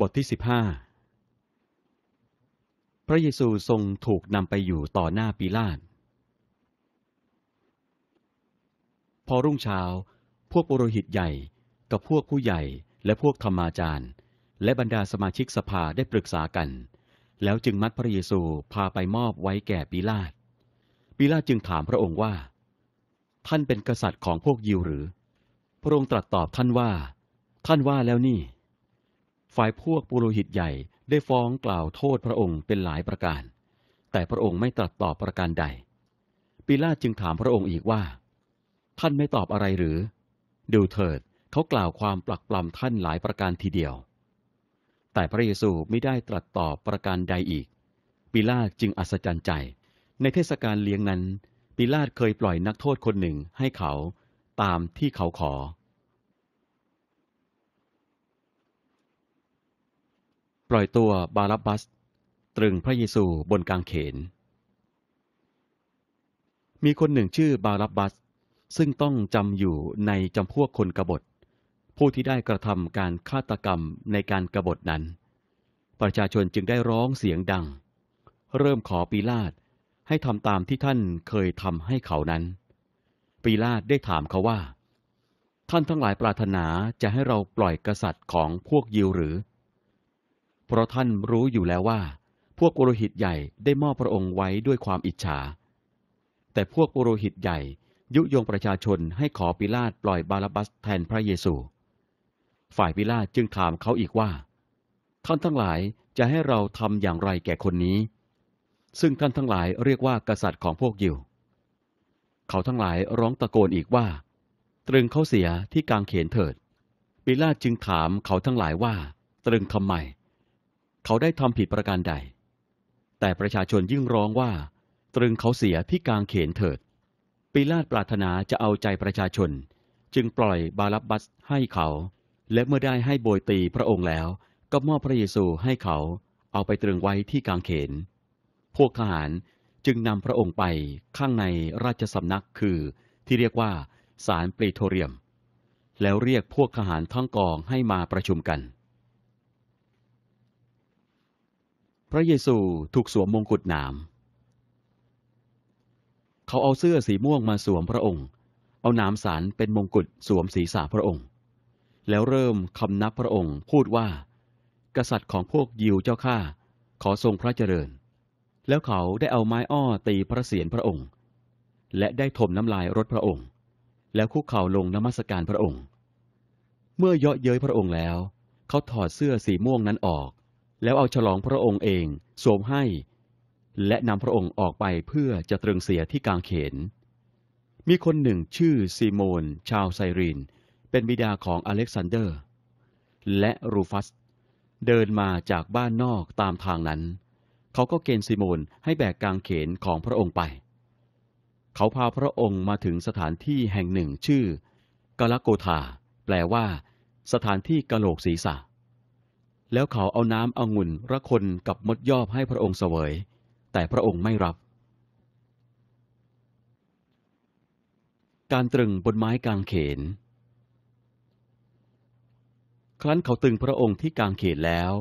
บทที่15พระเยซูทรงถูกนำไปอยู่ต่อหน้าปิลาต พอรุ่งเช้า พวกปุโรหิตใหญ่กับพวกผู้ใหญ่และพวกธรรมาจารย์ และบรรดาสมาชิกสภาได้ปรึกษากัน แล้วจึงมัดพระเยซูพาไปมอบไว้แก่ปิลาต ปิลาตจึงถามพระองค์ว่า ท่านเป็นกษัตริย์ของพวกยิวหรือ พระองค์ตรัสตอบท่านว่า ท่านว่าแล้วนี่ ฝ่ายพวกปุโรหิตใหญ่ได้ฟ้องกล่าวโทษพระองค์เป็นหลายประการ แต่พระองค์ไม่ตรัสตอบประการใด ปิลาตจึงถามพระองค์อีกว่า ท่านไม่ตอบอะไรหรือ ดูเถิดเขากล่าวความปลักปลำท่านหลายประการทีเดียว แต่พระเยซูไม่ได้ตรัสตอบประการใดอีก ปิลาตจึงอัศจรรย์ใจ ในเทศกาลเลี้ยงนั้น ปิลาตเคยปล่อยนักโทษคนหนึ่งให้เขาตามที่เขาขอ ปล่อยตัวบารับบาสตรึงพระเยซูบนกางเขน มีคนหนึ่งชื่อบารับบาสซึ่งต้องจำอยู่ในจำพวกคนกบฏ ผู้ที่ได้กระทำการฆาตกรรมในการกรบฏนั้น ประชาชนจึงได้ร้องเสียงดัง เริ่มขอปีลาตให้ทำตามที่ท่านเคยทำให้เขานั้น ปีลาตได้ถามเขาว่า ท่านทั้งหลายปรารถนาจะให้เราปล่อยกษัตริย์ของพวกยิวหรือ เพราะท่านรู้อยู่แล้วว่า พวกปุโรหิตใหญ่ได้มอบพระองค์ไว้ด้วยความอิจฉา แต่พวกปุโรหิตใหญ่ยุยงประชาชนให้ขอปิลาตปล่อยบาลบัสแทนพระเยซู ฝ่ายปิลาตจึงถามเขาอีกว่า ท่านทั้งหลายจะให้เราทำอย่างไรแก่คนนี้ ซึ่งท่านทั้งหลายเรียกว่ากษัตริย์ของพวกยิว เขาทั้งหลายร้องตะโกนอีกว่า ตรึงเขาเสียที่กางเขนเถิด ปิลาตจึงถามเขาทั้งหลายว่า ตรึงทำไม เขาได้ทำผิดประการใด แต่ประชาชนยิ่งร้องว่า ตรึงเขาเสียที่กลางเขนเถิด ปิลาตปรารถนาจะเอาใจประชาชน จึงปล่อยบาลับบัสให้เขา และเมื่อได้ให้โบยตีพระองค์แล้ว ก็มอบพระเยซูให้เขาเอาไปตรึงไว้ที่กลางเขน พวกทหารจึงนำพระองค์ไปข้างในราชสำนักคือที่เรียกว่าศาลปรีโทเรียม แล้วเรียกพวกทหารทั้งกองให้มาประชุมกัน พ ระเยซูถูกสวมมงกุฎหนาม เขาเอาเสื้อสีม่วงมาสวมพระองค์ เอาหนามสารเป็นมงกุฎสวมศีรษะพระองค์ แล้วเริ่มคำนับพระองค์พูดว่า กษัตริย์ของพวกยิวเจ้าข้าขอทรงพระเจริญ แล้วเขาได้เอาไม้อ้อตีพระเศียรพระองค์ และได้ถมน้ำลายรถพระองค์ แล้วคุกเข่าลงนมัสการพระองค์ เมื่อเยาะเย้ยพระองค์แล้ว เขาถอดเสื้อสีม่วงนั้นออก แล้วเอาฉลองพระองค์เองสวมให้ และนำพระองค์ออกไปเพื่อจะตรึงเสียที่กางเขน มีคนหนึ่งชื่อซีโมน ชาวไซรีน เป็นบิดาของอเล็กซานเดอร์ และรูฟัส เดินมาจากบ้านนอกตามทางนั้น เขาก็เกณฑ์ซีโมนให้แบกกางเขนของพระองค์ไป เขาพาพระองค์มาถึงสถานที่แห่งหนึ่งชื่อกาลโกธาแปลว่า สถานที่กะโหลกศีรษะ แล้วเขาเอาน้ำองุ่นระคนกับมดยอบให้พระองค์เสวย แต่พระองค์ไม่รับ การตรึงบนไม้กางเขน ครั้นเขาตึงพระองค์ที่กางเขนแล้ว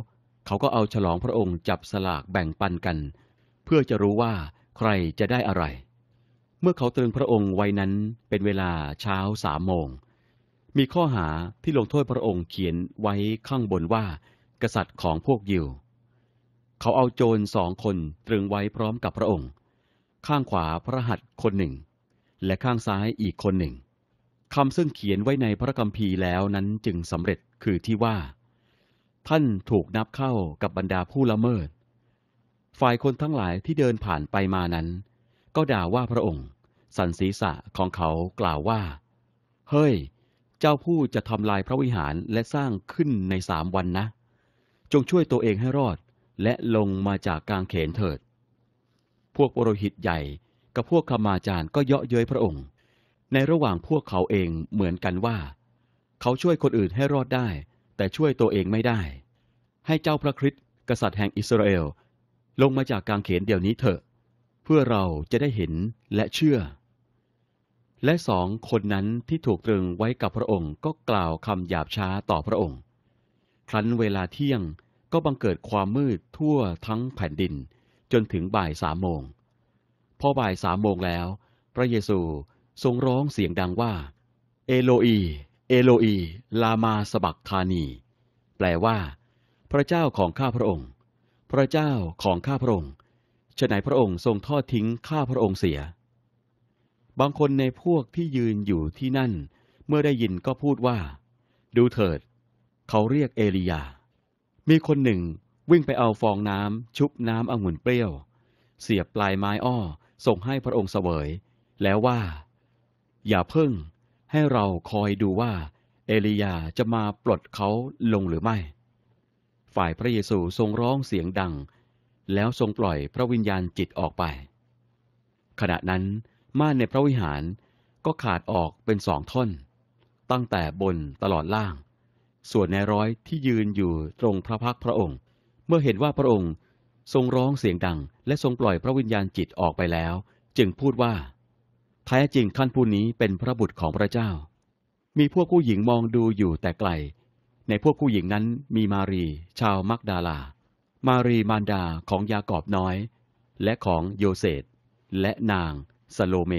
เขาก็เอาฉลองพระองค์จับสลากแบ่งปันกัน เพื่อจะรู้ว่าใครจะได้อะไร เมื่อเขาตรึงพระองค์ไว้นั้นเป็นเวลาเช้าสามโมงมีข้อหาที่ลงโทษพระองค์เขียนไว้ข้างบนว่า กษัตริย์ของพวกยิว เขาเอาโจรสองคนตรึงไว้พร้อมกับพระองค์ ข้างขวาพระหัตถ์คนหนึ่ง และข้างซ้ายอีกคนหนึ่งคำซึ่งเขียนไว้ในพระคัมภีร์แล้วนั้นจึงสำเร็จคือที่ว่า ท่านถูกนับเข้ากับบรรดาผู้ละเมิด ฝ่ายคนทั้งหลายที่เดินผ่านไปมานั้น ก็ด่าว่าพระองค์สันศีษะของเขากล่าวว่า เฮ้ย เจ้าผู้จะทำลายพระวิหารและสร้างขึ้นในสามวันนะ จงช่วยตัวเองให้รอด และลงมาจากกางเขนเถิด พวกปรหิตใหญ่กับพวกขมาจารย์ก็เยาะเย้ยพระองค์ ในระหว่างพวกเขาเองเหมือนกันว่า เขาช่วยคนอื่นให้รอดได้ แต่ช่วยตัวเองไม่ได้ ให้เจ้าพระคริสต์กษัตริย์แห่งอิสราเอล ลงมาจากกางเขนเดี๋ยวนี้เถอะ เพื่อเราจะได้เห็นและเชื่อ และสองคนนั้นที่ถูกตรึงไว้กับพระองค์ก็กล่าวคำหยาบช้าต่อพระองค์ ครั้นเวลาเที่ยง ก็บังเกิดความมืดทั่วทั้งแผ่นดิน จนถึงบ่ายสามโมง พอบ่ายสามโมงแล้ว พระเยซูทรงร้องเสียงดังว่า เอโลอี เอโลอี ลามาสบักธานี แปลว่า พระเจ้าของข้าพระองค์ พระเจ้าของข้าพระองค์ฉะไหนพระองค์ทรงทอดทิ้งข้าพระองค์เสีย บางคนในพวกที่ยืนอยู่ที่นั่น เมื่อได้ยินก็พูดว่า ดูเถิด เขาเรียกเอลียา มีคนหนึ่งวิ่งไปเอาฟองน้ำชุบน้ำองุ่นเปรี้ยว เสียบปลายไม้อ้อ ส่งให้พระองค์เสวย แล้วว่า อย่าเพิ่ง ให้เราคอยดูว่า เอลียาจะมาปลดเขาลงหรือไม่ ฝ่ายพระเยซูทรงร้องเสียงดัง แล้วทรงปล่อยพระวิญญาณจิตออกไป ขณะนั้นม่านในพระวิหารก็ขาดออกเป็นสองท่อน ตั้งแต่บนตลอดล่าง ส่วนนายร้อยที่ยืนอยู่ตรงพระพักพระองค์ เมื่อเห็นว่าพระองค์ทรงร้องเสียงดัง และทรงปล่อยพระวิญญาณจิตออกไปแล้ว จึงพูดว่า แท้จริงท่านผู้นี้เป็นพระบุตรของพระเจ้า มีพวกผู้หญิงมองดูอยู่แต่ไกล ในพวกผู้หญิงนั้นมีมารี ชาวมักดาลา มารีมารดาของยากอบน้อย และของโยเซฟและนางสโลเม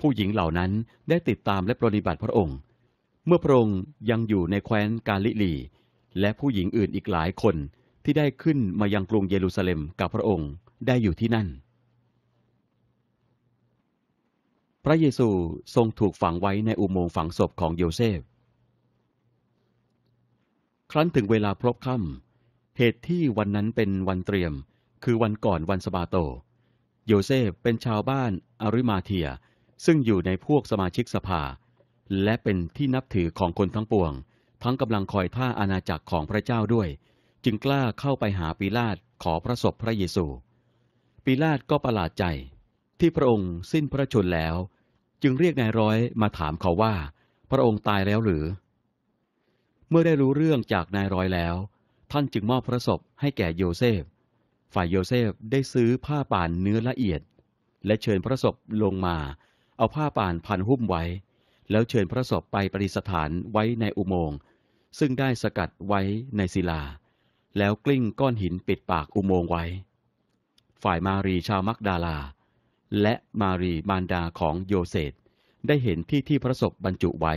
ผู้หญิงเหล่านั้นได้ติดตามและปฏิบัติพระองค์ เมื่อพระองค์ยังอยู่ในแคว้นกาลิลี และผู้หญิงอื่นอีกหลายคนที่ได้ขึ้นมายังกรุงเยรูซาเล็มกับพระองค์ได้อยู่ที่นั่น พระเยซูทรงถูกฝังไว้ในอุโมงค์ฝังศพของโยเซฟ ครั้นถึงเวลาพรบค่ำเหตุที่วันนั้นเป็นวันเตรียม คือวันก่อนวันสบาโต โยเซฟเป็นชาวบ้านอาริมาเทีย ซึ่งอยู่ในพวกสมาชิกสภา และเป็นที่นับถือของคนทั้งปวง ทั้งกำลังคอยท่าอาณาจักรของพระเจ้าด้วย จึงกล้าเข้าไปหาปิลาตขอพระศพพระเยซู ปิลาตก็ประหลาดใจ ที่พระองค์สิ้นพระชนแล้ว จึงเรียกนายร้อยมาถามเขาว่า พระองค์ตายแล้วหรือ เมื่อได้รู้เรื่องจากนายร้อยแล้ว ท่านจึงมอบพระศพให้แก่โยเซฟ ฝ่ายโยเซฟได้ซื้อผ้าป่านเนื้อละเอียด และเชิญพระศพลงมา เอาผ้าป่านพันหุ้มไว้ แล้วเชิญพระศพไปประดิษฐานไว้ในอุโมงค์ซึ่งได้สกัดไว้ในศิลา แล้วกลิ้งก้อนหินปิดปากอุโมงค์ไว้ ฝ่ายมารีชาวมักดาลา และมารีมารดาของโยเซฟได้เห็นที่ที่พระศพบรรจุไว้